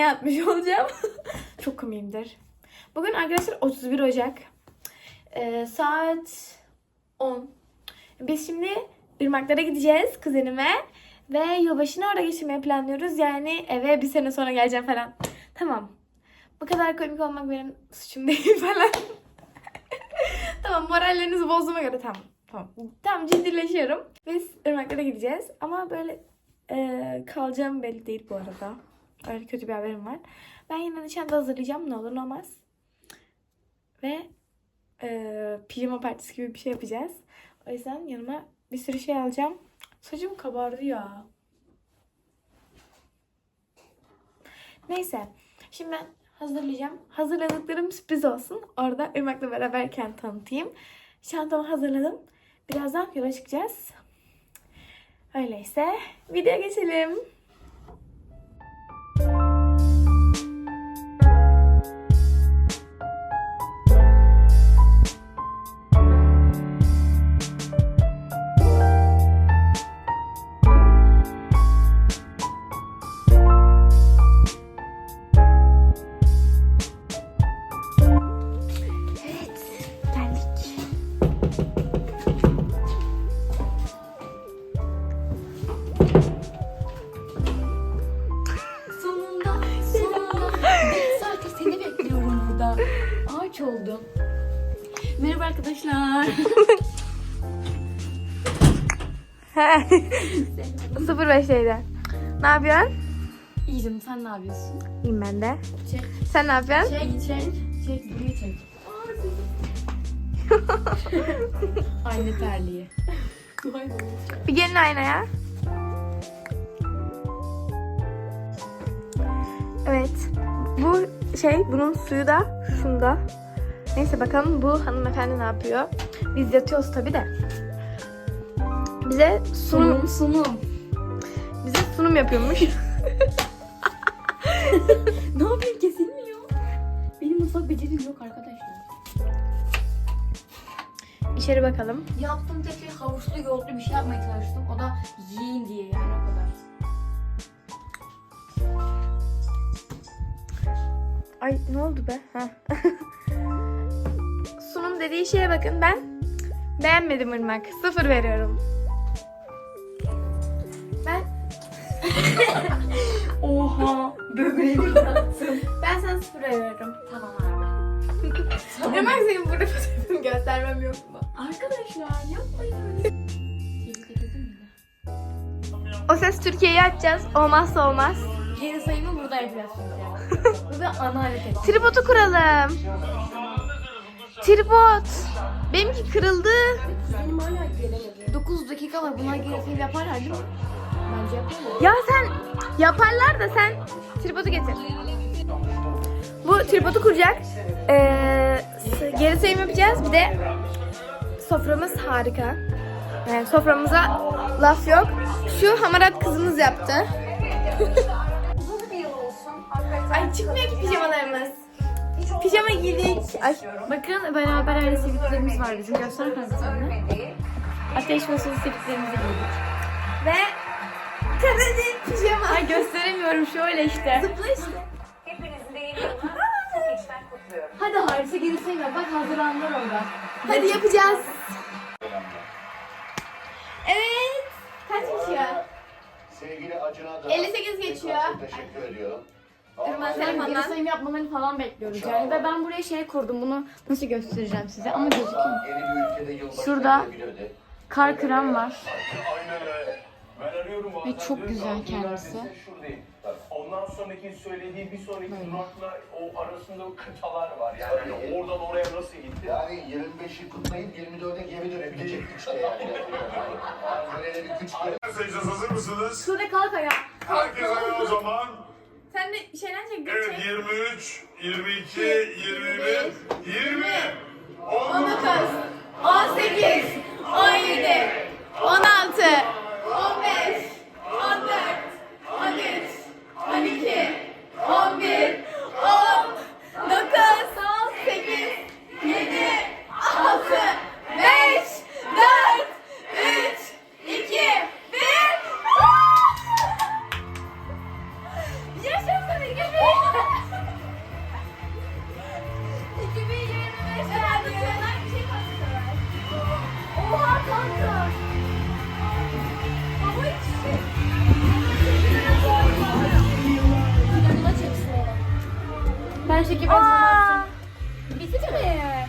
seneye atmış olacağım. Çok komiyimdir. Bugün arkadaşlar 31 Ocak. E, saat 10. Biz şimdi Irmaklara gideceğiz kuzenime. Ve yılbaşını orada geçirmeyi planlıyoruz. Yani eve bir sene sonra geleceğim falan. Tamam. Bu kadar komik olmak benim suçum değil falan. tamam morallerinizi bozduğuma göre tamam. Tamam. Tamam ciddileşiyorum. Biz Irmaklara gideceğiz. Ama böyle e, kalacağım belli değil bu arada. Öyle kötü bir haberim var. Ben yine çanta hazırlayacağım. Ne olur ne olmaz. Ve e, pijama partisi gibi bir şey yapacağız. O yüzden yanıma bir sürü şey alacağım. Saçım kabardı ya. Neyse. Şimdi ben hazırlayacağım. Hazırladıklarım sürpriz olsun. Orada Irmak'la beraberken tanıtayım. Çantamı hazırladım. Birazdan yola çıkacağız. Öyleyse videoya geçelim. 05'teydi. Ne yapıyorsun? İyi canım sen ne yapıyorsun? İyiyim ben de. Çek, Sen ne yapıyorsun? çek, çek. Çek, buraya çek. Aynı terliği. Bir gelin aynaya. Evet. Bu şey bunun suyu da şunda. Neyse bakalım bu hanımefendi ne yapıyor. Biz yatıyoruz tabi de. Bize sunum, Sunum, sunum. Sunum yapıyormuş. ne yapayım kesilmiyor. Benim mutfak becerim yok arkadaşlar. İçeri bakalım. Yaptığım tek şey havuçlu yoğurtlu bir şey yapmaya çalıştım. O da yiyin diye yani o kadar. Ay ne oldu be? Sunum dediği şeye bakın ben beğenmedim Irmak. Sıfır veriyorum. Oha. Böbreğimi yaktım. ben sana sıfır veriyorum. tamam abi. Irmak senin burada fotoğrafını göstermem yok mu? Arkadaşlar yapmayın öyle. 7-8'im miydi? O ses Türkiye'yi açacağız. Olmazsa olmaz. Geri sayımı burada yapacağız şimdi. Bu bir ana hareket. Tripodu kuralım. Tripod. Benimki kırıldı. Benim hala gelemedi. 9 dakika var. Bunlar geri sayım yaparlar değil mi? Bence. Ya sen yaparlar da sen tripodu getir. Bu tripodu kuracak. Ee, geri sayım yapacağız. Bir de soframız harika. Yani soframıza laf yok. Şu hamarat kızımız yaptı. Ay çıkmıyor ki pijamalarımız. Pijama giydik. Ay, Bakın beraber öyle sivitlerimiz var bizim. Göster kanka ateş masası sivitlerimizi giydik. Ve kareli pijama. Ay gösteremiyorum şöyle işte. Zıpla işte. Hepinizin de yeni yılını çok içten kutluyorum. Hadi Haris'e geri sayım yap. Bak hazırlandılar orada. Hadi yapacağız. Evet. Kaç geçiyor? Sevgili Acun'a da 58 geçiyor. Çok teşekkür ediyorum. Irmak Ben geri telefondan. sayım yapmalarını falan bekliyoruz yani. Ve ben buraya şey kurdum. Bunu nasıl göstereceğim size ama gözüküyor. Yeni bir ülkede yılbaşı Şurada. Kar kıran var. Aynen öyle. Ben arıyorum Ve çok güzel kendisi. Ondan sonraki söylediği bir sonraki durakla o arasında o kıtalar var. Yani hani oradan oraya nasıl gitti? Yani 25'i kutlayıp 24'e geri dönebilecek güçte yani. Yani Böyle bir güç. Sayacağız hazır mısınız? Şurada kalk ayağa. Herkes ayağa o zaman. Sen de şeyden çek. Evet çek. 23, 22, 21, 20, 19, 18, 17, 16, 15, 14, Aa, Bitti mi?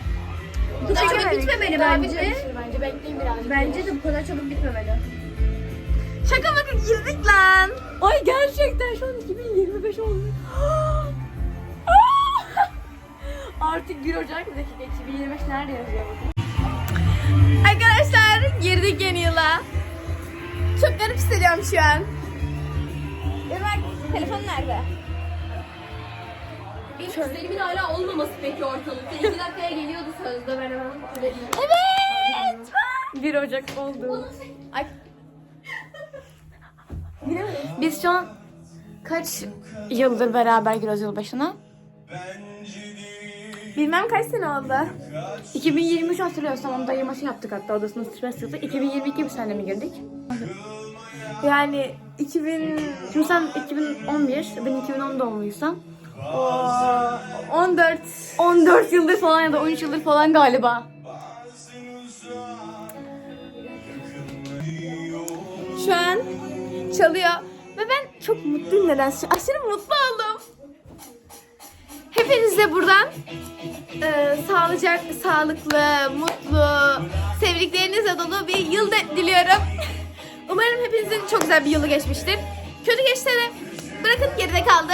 Bu çabuk bitmemeli bence. Bence bekleyin birazcık. Bence de bu kadar çabuk bitmemeli. Şaka bakın girdik lan. Ay gerçekten şu an 2025 oldu. Artık 1 Ocak bir dakika 2025 nerede yazıyor bakın. Arkadaşlar girdik yeni yıla. Çok garip hissediyorum şu an. Irmak telefon nerede? Benim kızlarımın hala olmaması peki ortalıkta. 2 dakikaya geliyordu sözde ben hemen. Evet. 1 Ocak oldu. Ay. Biz şu an kaç yıldır beraber giriyoruz yılbaşına? Bilmem kaç sene oldu. 2023 hatırlıyorsam onu dayıması yaptık hatta odasında stres yaptık. 2022 bir sene mi girdik? Yani 2000 Şimdi sen 2011, ben 2010 doğumluysam. O, 14 14 yıldır falan ya da 13 yıldır falan galiba. şu an çalıyor ve ben çok mutluyum nedense. Aşırı mutlu oldum. Hepinize buradan e, sağlıcak, sağlıklı, mutlu, sevdiklerinizle dolu bir yıl diliyorum. Umarım hepinizin çok güzel bir yılı geçmiştir. Kötü geçse de bırakın geride kaldı.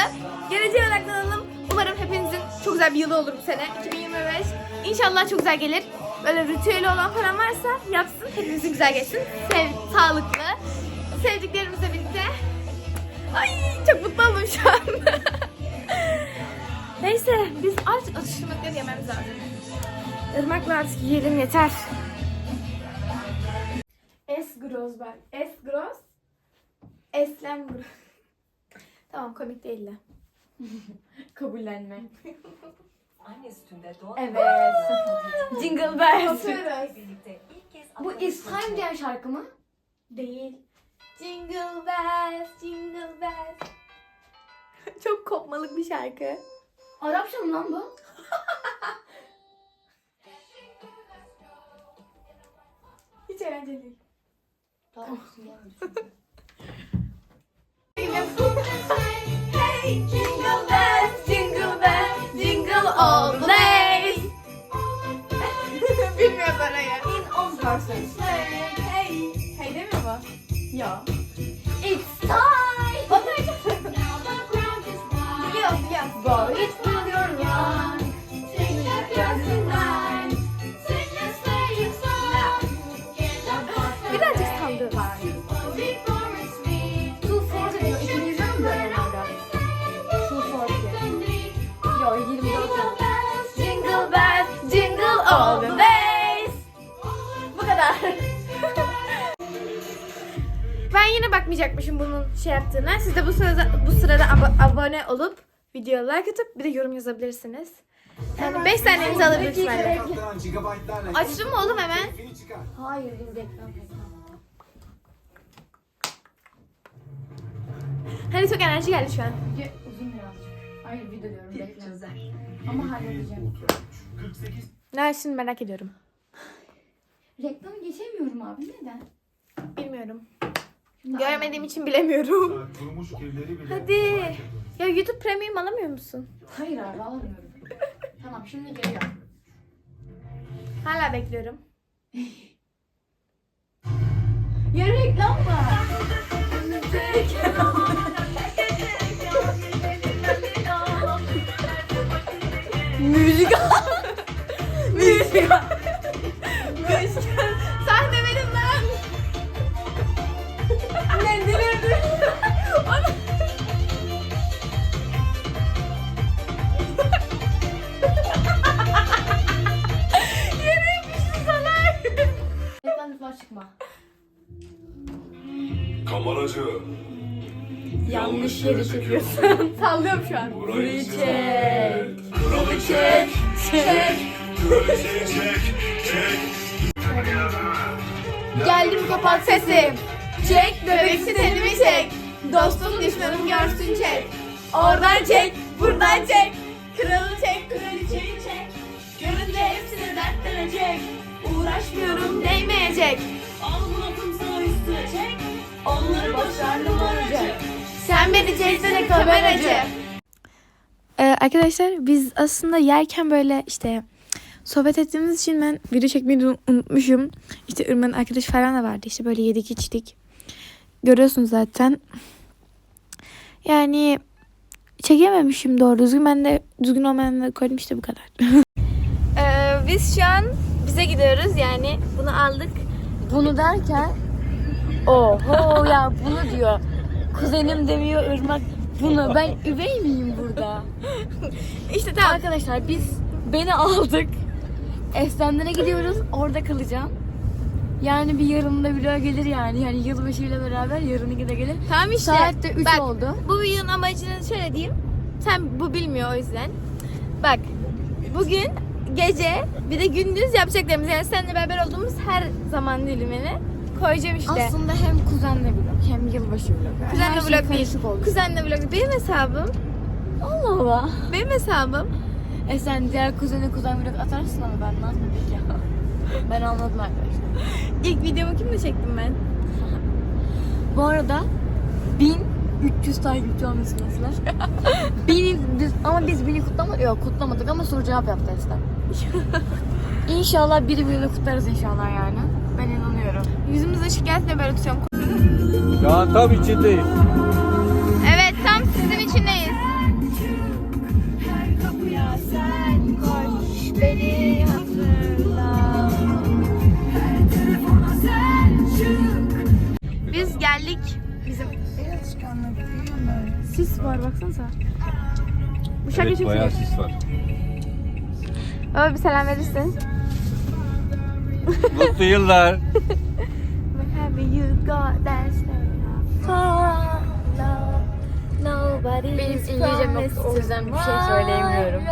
Geleceğe odaklanalım. Umarım hepinizin çok güzel bir yılı olur bu sene. 2025. İnşallah çok güzel gelir. Böyle ritüeli olan falan varsa yapsın. Hepimizin güzel geçsin. Sev, sağlıklı. Sevdiklerimizle birlikte. Ay çok mutlu oldum şu an. Neyse biz artık atıştırmalıkları yememiz lazım. Irmakla artık yiyelim yeter. Es gross ben. Es gross. Eslem gross. tamam komik değil de. Kabullenme. Anne sütünde doğal Evet. Jingle bells. birlikte ilk kez Bu It's Time diyen şarkı mı? Değil. Jingle bells, jingle bells. Çok kopmalık bir şarkı. Arapça mı lan bu? Hiç eğlenceli değil. Tamam. Jingle bells, jingle bells, jingle all the way. On person. Hey, hey demiyor mu? Ya. It's time. Çok Biliyorum, biliyorum. Go. It's yine bakmayacakmışım bunun şey yaptığına. Siz de bu sırada bu sırada abo- abone olup video like atıp bir de yorum yazabilirsiniz. Yani 5 saniyenizi ihtimalle. Açtın mı oğlum hemen? Hayır reklam reklam. Hani çok enerji geldi şu an. Video uzun birazcık. Hayır video diyorum reklam. Ama halledeceğim. Ne şimdi merak ediyorum. Reklamı geçemiyorum abi neden? Bilmiyorum. Görmediğim için bilemiyorum. Kurumuş evleri bile Hadi. Ya YouTube Premium alamıyor musun? Hayır abi alamıyorum. tamam şimdi geliyor. Hala bekliyorum. Ya reklam var. Müzik Müzik Çıkma. Kameracı. Yanlış yeri çekiyorsun Sallıyorum şu an Burayı çek Kralı Çek Çek Kraliçeyi çek. Çek. Geldim kapat sesi. Çek bebek senimi çek. Dostum düşmanım görsün çek. Oradan çek, buradan çek. Kralı çek, kraliçeyi çek. Görünce hepsine dertlenecek. Uğraşmıyorum değmeyecek. Onları başardım olacak. Sen beni çeksene kameracı. Ee, arkadaşlar biz aslında yerken böyle işte sohbet ettiğimiz için ben video çekmeyi unutmuşum. İşte Irmak'ın arkadaş falan da vardı. İşte böyle yedik içtik. Görüyorsunuz zaten. Yani çekememişim doğru düzgün. Ben de düzgün olmayanları koydum işte bu kadar. Ee, biz şu an bize gidiyoruz yani bunu aldık. Bunu derken Oho ya bunu diyor. Kuzenim demiyor Irmak bunu. Ben üvey miyim burada? İşte tamam. Arkadaşlar biz beni aldık. Esenler'e gidiyoruz. Orada kalacağım. Yani bir yarında video gelir yani. Yani yılbaşı ile beraber yarını de gelir. Tamam işte. Saat de 3 Bak, oldu. Bu videonun amacını şöyle diyeyim. Sen bu bilmiyor o yüzden. Bak bugün gece bir de gündüz yapacaklarımız yani seninle beraber olduğumuz her zaman dilimini koyacağım işte. Aslında hem kuzenle vlog hem yılbaşı vlog. Kuzenle Her şey vlog değil. oldu. Kuzenle vlog. Benim hesabım. Allah Allah. Benim hesabım. E sen diğer kuzene kuzen vlog atarsın ama ben ne yapayım ya. Ben anladım arkadaşlar. İlk videomu kimle çektim ben? Bu arada 1300 takipçi olması mesela. Bini, biz, ama biz bini kutlamadık. Yok kutlamadık ama soru cevap yaptı Estem. İnşallah biri birini kutlarız inşallah yani. Ben inanıyorum. Yüzümüz ışık gelsin böyle tutuyorum. Şu an tam içindeyiz. Evet tam sizin içindeyiz. Beni hatırla. Biz geldik. Bizim sis var baksanıza. Bu şarkı Evet çok bayağı sis var. Baba bir selam verirsin. Mutlu yıllar. Wherever you go, that's Benim İngilizcem yok, o yüzden bir şey söyleyemiyorum.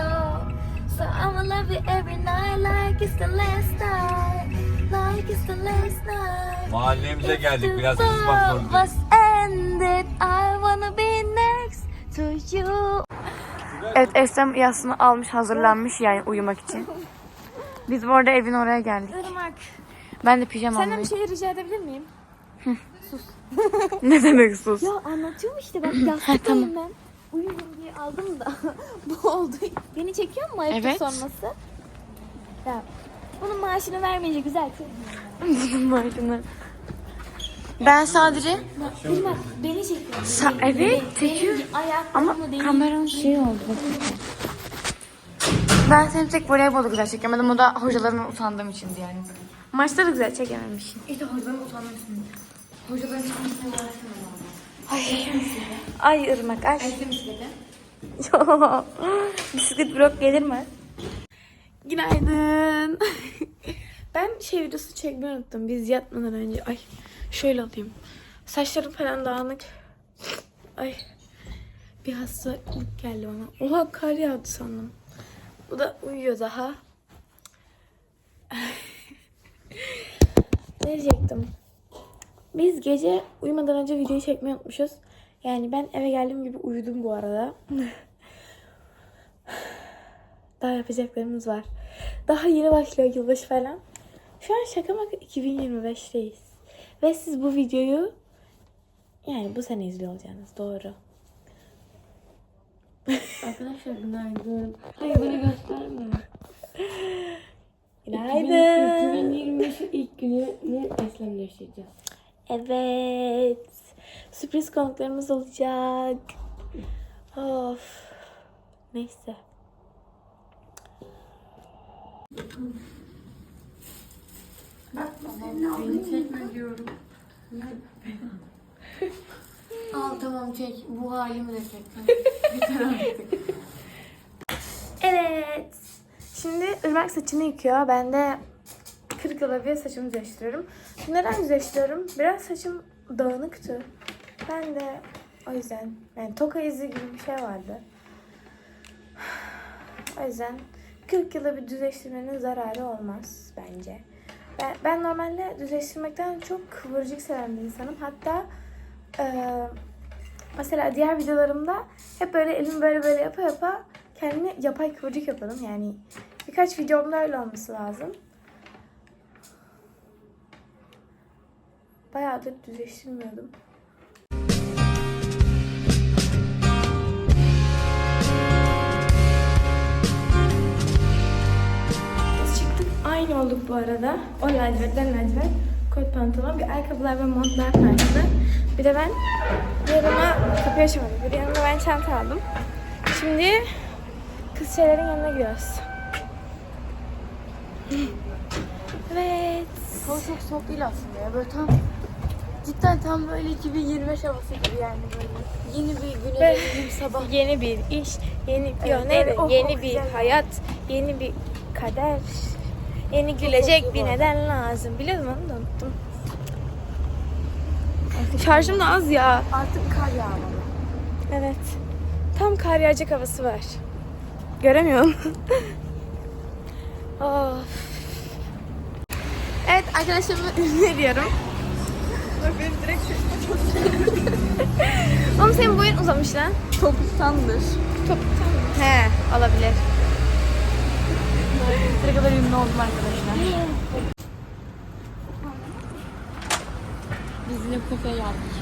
So I'ma love you every night like it's the last night. Like it's the last night. Mahallemize geldik. Biraz If the ısınmak love zorundayız. was ended, I wanna be next to you. Evet Esrem yasını almış hazırlanmış yani uyumak için. Biz bu arada evin oraya geldik. Irmak. Ben de pijama Senden bir almayı. şey rica edebilir miyim? Ne demek sus? Ya anlatıyorum işte bak yastık tamam. ben. Uyuyorum diye aldım da bu oldu. Beni çekiyor mu ayıptır Evet. sonrası? Ya bunun maaşını vermeyince güzel kız. Bunun başını. Ben sadece Irmak beni çekiyor. Sa- evet çekiyor. Ama kameranın şey oldu. Ben seni tek voleybolu güzel çekemedim. O da hocalarımdan utandığım içindi yani. Maçta da güzel çekememişim. İşte hocalarım utandığım için. Hocaların çıkmasına uğraşmıyorum. Ay. Ay ırmak ay. Elbise bisikleti. Bisiklet blok gelir mi? Günaydın. ben şey videosu çekmeyi unuttum. Biz yatmadan önce. Ay şöyle alayım. Saçlarım falan dağınık. Ay. Bir hastalık geldi bana. Oha kar yağdı sandım. Bu da uyuyor daha. ne diyecektim? Biz gece uyumadan önce videoyu çekmeyi unutmuşuz. Yani ben eve geldiğim gibi uyudum bu arada. Daha yapacaklarımız var. Daha yeni başlıyor yılbaşı falan. Şu an şaka maka 2025'teyiz. Ve siz bu videoyu yani bu sene izliyor olacaksınız. Doğru. Arkadaşlar günaydın. Hayır bana gösterme. Günaydın. 2025'in ilk gününü eslemleştireceğiz. Evet. Sürpriz konuklarımız olacak. Of. Neyse. Beni çekme diyorum. Al tamam çek. Bu halimi de çek. Yeter artık. Evet. Şimdi Irmak saçını yıkıyor. Ben de kırık olabilir saçımı düzleştiriyorum. Neden düzleştiriyorum? Biraz saçım dağınıktı. Ben de o yüzden yani toka izi gibi bir şey vardı. O yüzden 40 yılda bir düzleştirmenin zararı olmaz bence. Ben, ben normalde düzleştirmekten çok kıvırcık seven bir insanım. Hatta eee, mesela diğer videolarımda hep böyle elimi böyle böyle yapa yapa kendimi yapay kıvırcık yaparım. Yani birkaç videomda öyle olması lazım. Bayağıdır düzleştirmiyordum. Çıktık aynı olduk bu arada. O lacivertler lacivert. Kot pantolon, bir ayakkabılar ve montlar farklı. Bir de ben yanıma kapıyı açamadım. Bir yanıma ben çanta aldım. Şimdi kız şeylerin yanına gidiyoruz. Evet. Hava çok soğuk değil aslında ya. Böyle tam cidden tam böyle 2025 havası gibi yani böyle. Yeni bir güne Ve- yeni bir sabah. Yeni bir iş, yeni bir Evet, yöne, evet. Oh, yeni oh, bir güzel. hayat, yeni bir kader, yeni gülecek bir neden lazım. Biliyor musun? Onu da unuttum. Şarjım da az ya. Artık kar yağmalı. Evet. Tam kar yağacak havası var. Göremiyorum. of. Evet arkadaşlarıma ne diyorum? Benim direkt Oğlum senin boyun uzamış lan. Topuktandır. Topuktan mı? He olabilir. Ne kadar ünlü oldum arkadaşlar. Biz yine kafeye geldik.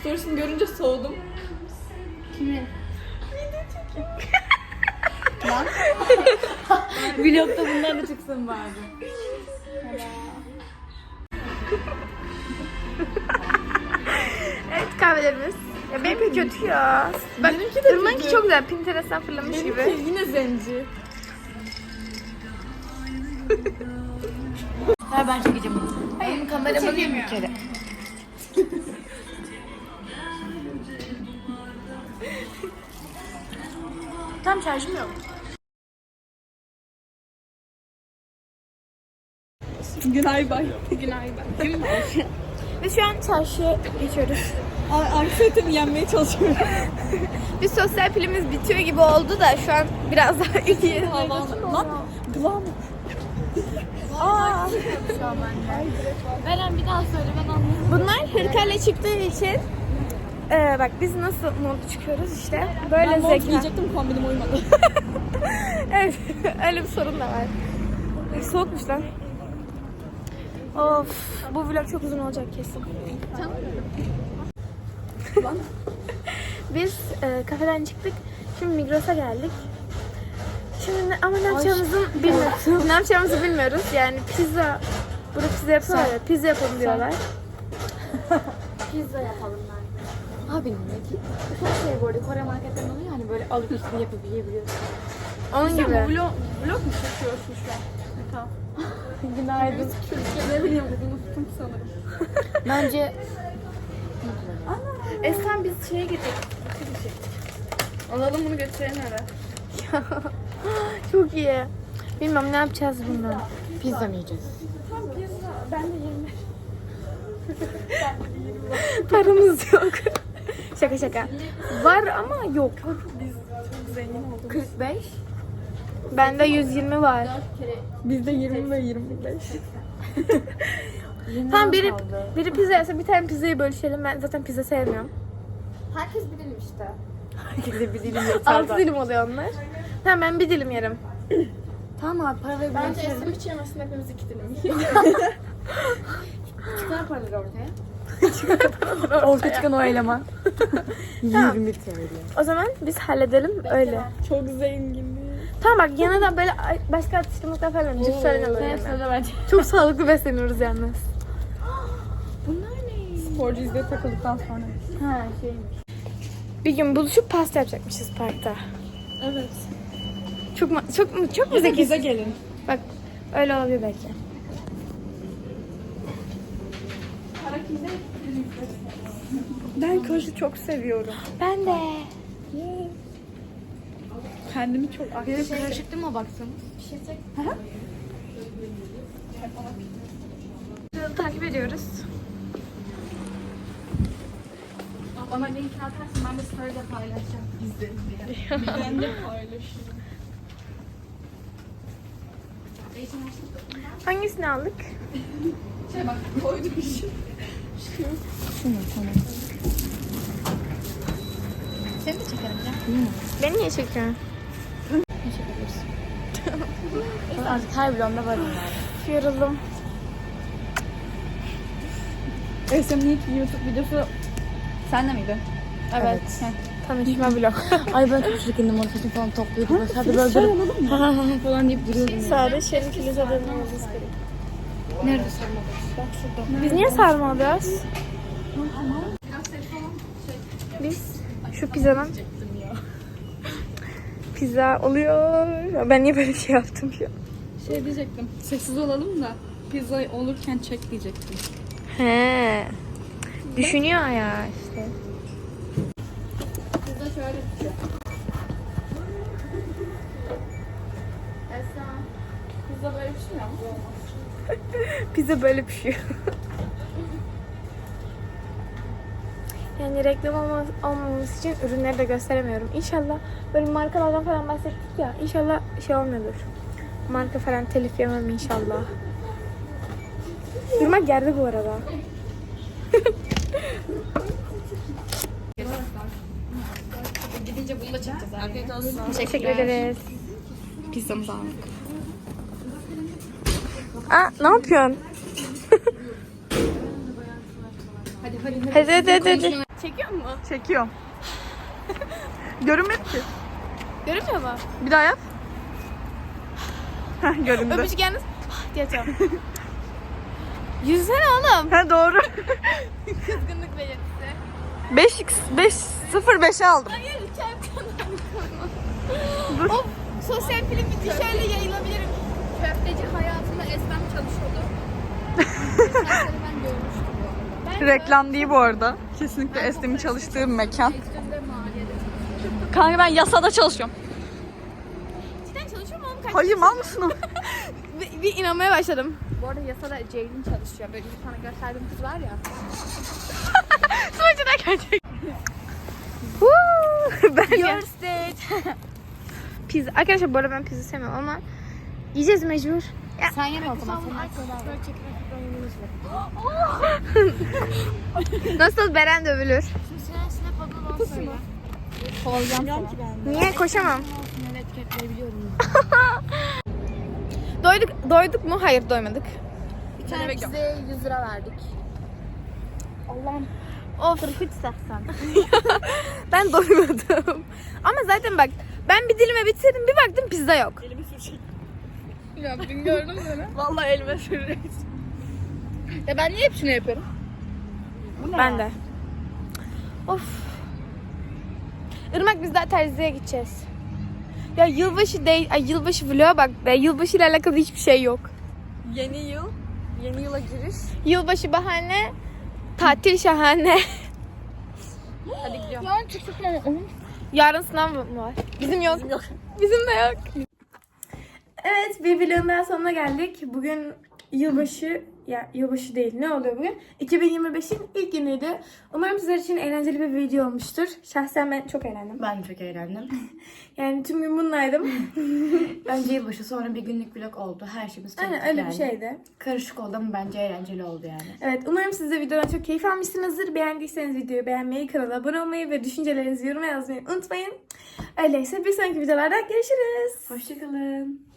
Storiesini görünce soğudum. Vlogda bunlar da çıksın bari. Kahvelerimiz. Ya benimki kötü ya. Bak, benimki de Irmak'ınki çok güzel. Pinterest'ten fırlamış gibi. yine zenci. Ver ben çekeceğim bunu. Hayır kameramı alayım bir kere. Tam şarjım yok. Biz şu an çarşıya geçiyoruz. Anksiyetemi yenmeye çalışıyorum. Biz sosyal pilimiz bitiyor gibi oldu da şu an biraz daha iyi. Lan glam. Aa, Beren bir daha söyle ben anlayayım. bunlar hırkayla çıktığı için ee, bak biz nasıl montlu çıkıyoruz işte. Böyle Ben mont zeka. giyecektim kombinim uymadı. Evet, öyle bir sorun da var. Soğukmuş lan. Of, bu vlog çok uzun olacak kesin. Biz e, kafeden çıktık. Şimdi Migros'a geldik. Şimdi ne, ama ne yapacağımızı bilmiyoruz. ne yapacağımızı bilmiyoruz. Yani pizza, burada pizza yapıyorlar ya. Pizza yapalım diyorlar. Pizza yapalım ben. Abi ne ki? Çok şey bu arada Kore marketten oluyor hani böyle alıp üstüne yapıp yiyebiliyorsun. Onun gibi. vlog, vlog mu çekiyorsun şu an? Tamam. Günaydın. Ne bileyim unuttum sanırım. Bence Esen biz şeye gittik. Alalım bunu götürelim eve. Çok iyi. Bilmem ne yapacağız bilmiyorum. pizza mı yiyeceğiz? Paramız yok. şaka şaka. Var ama yok. 45. Bende 120 var. Bizde 20 ve 25. Tamam biri, biri pizza yerse bir tane pizzayı bölüşelim. Ben zaten pizza sevmiyorum. Herkes bir dilim işte. Herkese bir dilim yeter. 6 dilim oluyor onlar. Tamam ben bir dilim yerim. Tamam abi para ver. Bence Esim hiç yemesin hepimiz iki dilim. çıkar paraları ortaya. Orta çıkan o eleman. 20 TL. O zaman biz halledelim öyle. Çok zengin. Tamam bak yana da böyle başka atıştırmalıklar falan cips falan alalım. Bence. Çok sağlıklı besleniyoruz yalnız. Sporcu izle takıldıktan sonra. Ha şeymiş. Bir gün buluşup pasta yapacakmışız parkta. Evet. Çok mu- çok mu çok mu zekisin? Bize gelin. Bak öyle olabilir belki. Ben kaşı çok seviyorum. Ben de. Kendimi çok aktif. Karışık değil mi baksanız? Takip ediyoruz. Bana linkini atarsın ben de story'de paylaşacağım. İzlerim diye. ben de paylaşırım. Hangisini aldık? Şey bak koydum işi. Seni de çekerim ya. Beni niye çekiyorsun? Artık her vlogumda varım yani. Yoruldum. Esem'in ilk YouTube videosu sende miydi? Evet. Heh, Tanışma vlog. Ay ben çok çirkindim orada saçım falan topluyordum. Böyle sadece böyle böyle falan deyip duruyordum. ya. Sade şerin kilize dönüyoruz. Nerede sarmadı? Biz niye sarma alıyoruz? Biz şu pizzanın pizza oluyor. Ya Ben niye böyle bir şey yaptım an? Şey diyecektim. Sessiz olalım da pizza olurken çek diyecektim. He. Düşünüyor ya işte. Pizza şöyle bir şey. Esra. Pizza böyle mi? Pizza böyle pişiyor. yani reklam olma, olmaması için ürünleri de gösteremiyorum. İnşallah böyle markalardan falan bahsettik ya. İnşallah şey olmuyordur. Marka falan telif yemem inşallah. Durmak geldi bu arada. Gidince bunu da çekeceğiz. Afiyet olsun. Teşekkür ederiz. Pizzamızı aldık. Aa ne yapıyorsun? Hadi hadi hadi. Hadi hadi hadi. Çekiyor mu? Çekiyorum. Görünmedi ki. Görünmüyor mu? Bir daha yap. Göründü. Öpücük yalnız diye açalım. Yüzsene oğlum. Ha doğru. Kızgınlık belirtisi. 5 x 5 0 5'e aldım. Hayır konu. Of sosyal film bir şöyle yayılabilirim. Köfteci hayatında Esmem çalışıyordu. Ben görmüştüm bu arada. Reklam değil bu arada. Kesinlikle Esnem'in çalıştığı bir mekan. Kanka ben yasada çalışıyorum. Cidden çalışıyor mu oğlum? Kaç Hayır mal mısın bir, bir inanmaya başladım. Bu arada yasada Ceylin çalışıyor. Böyle bir tane gösterdiğim kız var ya. Sonuçta gerçek. Woo! ben Your state. pizza. Arkadaşlar bu arada ben pizza sevmiyorum ama yiyeceğiz mecbur. Sen yeme o zaman. Nasıl Beren dövülür? Kovalacağım sana. Niye koşamam? doyduk doyduk mu? Hayır doymadık. Bir tane pizzaya 100 lira verdik. Allah'ım. Of. Kırpıç saksan. ben doymadım. Ama zaten bak ben bir dilime bitirdim bir baktım pizza yok. Ya dün gördüm seni. Vallahi elime süreriz. Ya ben niye hep şunu yapıyorum? Ben de. Of. Irmak biz daha terziye gideceğiz. Ya yılbaşı değil, ay yılbaşı vloga bak be. Yılbaşı ile alakalı hiçbir şey yok. Yeni yıl. Yeni yıla giriş. Yılbaşı bahane, tatil şahane. Hadi gidiyorum. Yarın çıktık mı? Yarın sınav mı var? Bizim yok. Bizim de yok. Evet bir vlogun daha sonuna geldik. Bugün yılbaşı, ya yılbaşı değil ne oluyor bugün? 2025'in ilk günüydü. Umarım sizler için eğlenceli bir video olmuştur. Şahsen ben çok eğlendim. Ben çok eğlendim. Yani tüm gün bunlaydım. Önce yılbaşı sonra bir günlük vlog oldu. Her şeyimiz çok Aynen öyle bir şeydi. Karışık oldu ama bence eğlenceli oldu yani. Evet umarım siz de videodan çok keyif almışsınızdır. Beğendiyseniz videoyu beğenmeyi, kanala abone olmayı ve düşüncelerinizi yoruma yazmayı unutmayın. Öyleyse bir sonraki videolarda görüşürüz. Hoşçakalın.